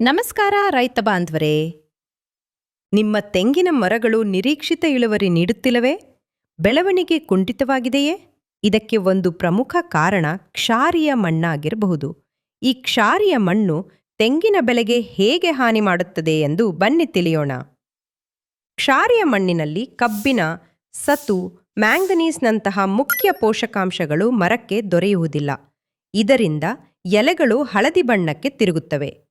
ನಮಸ್ಕಾರ ರೈತ ಬಾಂಧವರೇ. ನಿಮ್ಮ ತೆಂಗಿನ ಮರಗಳು ನಿರೀಕ್ಷಿತ ಇಳುವರಿ ನೀಡುತ್ತಿಲ್ಲವೇ? ಬೆಳವಣಿಗೆ ಕುಂಠಿತವಾಗಿದೆಯೇ? ಇದಕ್ಕೆ ಒಂದು ಪ್ರಮುಖ ಕಾರಣ ಕ್ಷಾರಿಯ ಮಣ್ಣಾಗಿರಬಹುದು. ಈ ಕ್ಷಾರಿಯ ಮಣ್ಣು ತೆಂಗಿನ ಬೆಳೆಗೆ ಹೇಗೆ ಹಾನಿ ಮಾಡುತ್ತದೆ ಎಂದು ಬನ್ನಿ ತಿಳಿಯೋಣ. ಕ್ಷಾರಿಯ ಮಣ್ಣಿನಲ್ಲಿ ಕಬ್ಬಿನ, ಸತು, ಮ್ಯಾಂಗನೀಸ್ನಂತಹ ಮುಖ್ಯ ಪೋಷಕಾಂಶಗಳು ಮರಕ್ಕೆ ದೊರೆಯುವುದಿಲ್ಲ. ಇದರಿಂದ ಎಲೆಗಳು ಹಳದಿ ಬಣ್ಣಕ್ಕೆ ತಿರುಗುತ್ತವೆ.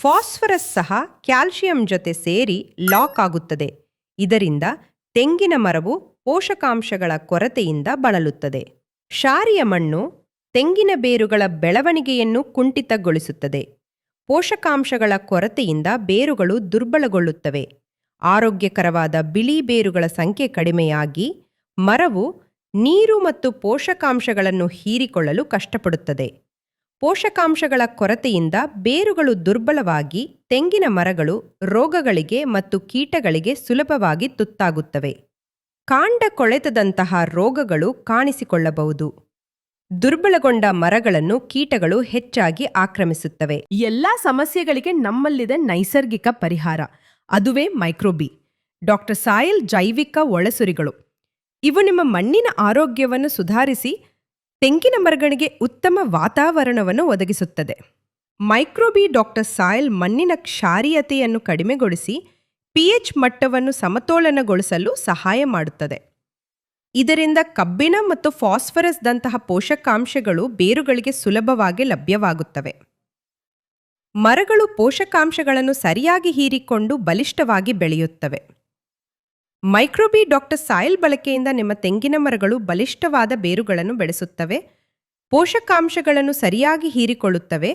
ಫಾಸ್ಫರಸ್ ಸಹ ಕ್ಯಾಲ್ಸಿಯಂ ಜೊತೆ ಸೇರಿ ಲಾಕ್ ಆಗುತ್ತದೆ. ಇದರಿಂದ ತೆಂಗಿನ ಮರವು ಪೋಷಕಾಂಶಗಳ ಕೊರತೆಯಿಂದ ಬಳಲುತ್ತದೆ. ಶಾರಿಯ ಮಣ್ಣು ತೆಂಗಿನ ಬೇರುಗಳ ಬೆಳವಣಿಗೆಯನ್ನು ಕುಂಠಿತಗೊಳಿಸುತ್ತದೆ. ಪೋಷಕಾಂಶಗಳ ಕೊರತೆಯಿಂದ ಬೇರುಗಳು ದುರ್ಬಲಗೊಳ್ಳುತ್ತವೆ. ಆರೋಗ್ಯಕರವಾದ ಬಿಳಿ ಬೇರುಗಳ ಸಂಖ್ಯೆ ಕಡಿಮೆಯಾಗಿ ಮರವು ನೀರು ಮತ್ತು ಪೋಷಕಾಂಶಗಳನ್ನು ಹೀರಿಕೊಳ್ಳಲು ಕಷ್ಟಪಡುತ್ತದೆ. ಪೋಷಕಾಂಶಗಳ ಕೊರತೆಯಿಂದ ಬೇರುಗಳು ದುರ್ಬಲವಾಗಿ ತೆಂಗಿನ ಮರಗಳು ರೋಗಗಳಿಗೆ ಮತ್ತು ಕೀಟಗಳಿಗೆ ಸುಲಭವಾಗಿ ತುತ್ತಾಗುತ್ತವೆ. ಕಾಂಡ ಕೊಳೆತದಂತಹ ರೋಗಗಳು ಕಾಣಿಸಿಕೊಳ್ಳಬಹುದು. ದುರ್ಬಲಗೊಂಡ ಮರಗಳನ್ನು ಕೀಟಗಳು ಹೆಚ್ಚಾಗಿ ಆಕ್ರಮಿಸುತ್ತವೆ. ಎಲ್ಲಾ ಸಮಸ್ಯೆಗಳಿಗೆ ನಮ್ಮಲ್ಲಿದೆ ನೈಸರ್ಗಿಕ ಪರಿಹಾರ. ಅದುವೇ ಮೈಕ್ರೋಬಿ. ಡಾಕ್ಟರ್ ಸಾಯಲ್ ಜೈವಿಕ ಒಳಸುರಿಗಳು. ಇವು ನಿಮ್ಮ ಮಣ್ಣಿನ ಆರೋಗ್ಯವನ್ನು ಸುಧಾರಿಸಿ ತೆಂಗಿನ ಮರಗಳಿಗೆ ಉತ್ತಮ ವಾತಾವರಣವನ್ನು ಒದಗಿಸುತ್ತದೆ. ಮೈಕ್ರೋಬಿ ಡಾಕ್ಟರ್ ಸಾಯಲ್ ಮಣ್ಣಿನ ಕ್ಷಾರೀಯತೆಯನ್ನು ಕಡಿಮೆಗೊಳಿಸಿ ಪಿಎಚ್ ಮಟ್ಟವನ್ನು ಸಮತೋಲನಗೊಳಿಸಲು ಸಹಾಯ ಮಾಡುತ್ತದೆ. ಇದರಿಂದ ಕಬ್ಬಿಣ ಮತ್ತು ಫಾಸ್ಫರಸ್ದಂತಹ ಪೋಷಕಾಂಶಗಳು ಬೇರುಗಳಿಗೆ ಸುಲಭವಾಗಿ ಲಭ್ಯವಾಗುತ್ತವೆ. ಮರಗಳು ಪೋಷಕಾಂಶಗಳನ್ನು ಸರಿಯಾಗಿ ಹೀರಿಕೊಂಡು ಬಲಿಷ್ಠವಾಗಿ ಬೆಳೆಯುತ್ತವೆ. ಮೈಕ್ರೋಬಿ ಡಾಕ್ಟರ್ ಸಾಯಿಲ್ ಬಳಕೆಯಿಂದ ನಿಮ್ಮ ತೆಂಗಿನ ಮರಗಳು ಬಲಿಷ್ಠವಾದ ಬೇರುಗಳನ್ನು ಬೆಳೆಸುತ್ತವೆ. ಪೋಷಕಾಂಶಗಳನ್ನು ಸರಿಯಾಗಿ ಹೀರಿಕೊಳ್ಳುತ್ತವೆ.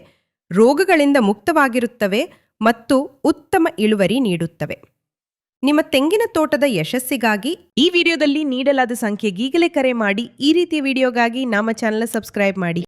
ರೋಗಗಳಿಂದ ಮುಕ್ತವಾಗಿರುತ್ತವೆ ಮತ್ತು ಉತ್ತಮ ಇಳುವರಿ ನೀಡುತ್ತವೆ. ನಿಮ್ಮ ತೆಂಗಿನ ತೋಟದ ಯಶಸ್ಸಿಗಾಗಿ ಈ ವಿಡಿಯೋದಲ್ಲಿ ನೀಡಲಾದ ಸಂಖ್ಯೆಗೀಗಲೇ ಕರೆ ಮಾಡಿ ಈ ರೀತಿಯ ವಿಡಿಯೋಗಾಗಿ ನಮ್ಮ ಚಾನೆಲ್ ಸಬ್ಸ್ಕ್ರೈಬ್ ಮಾಡಿ.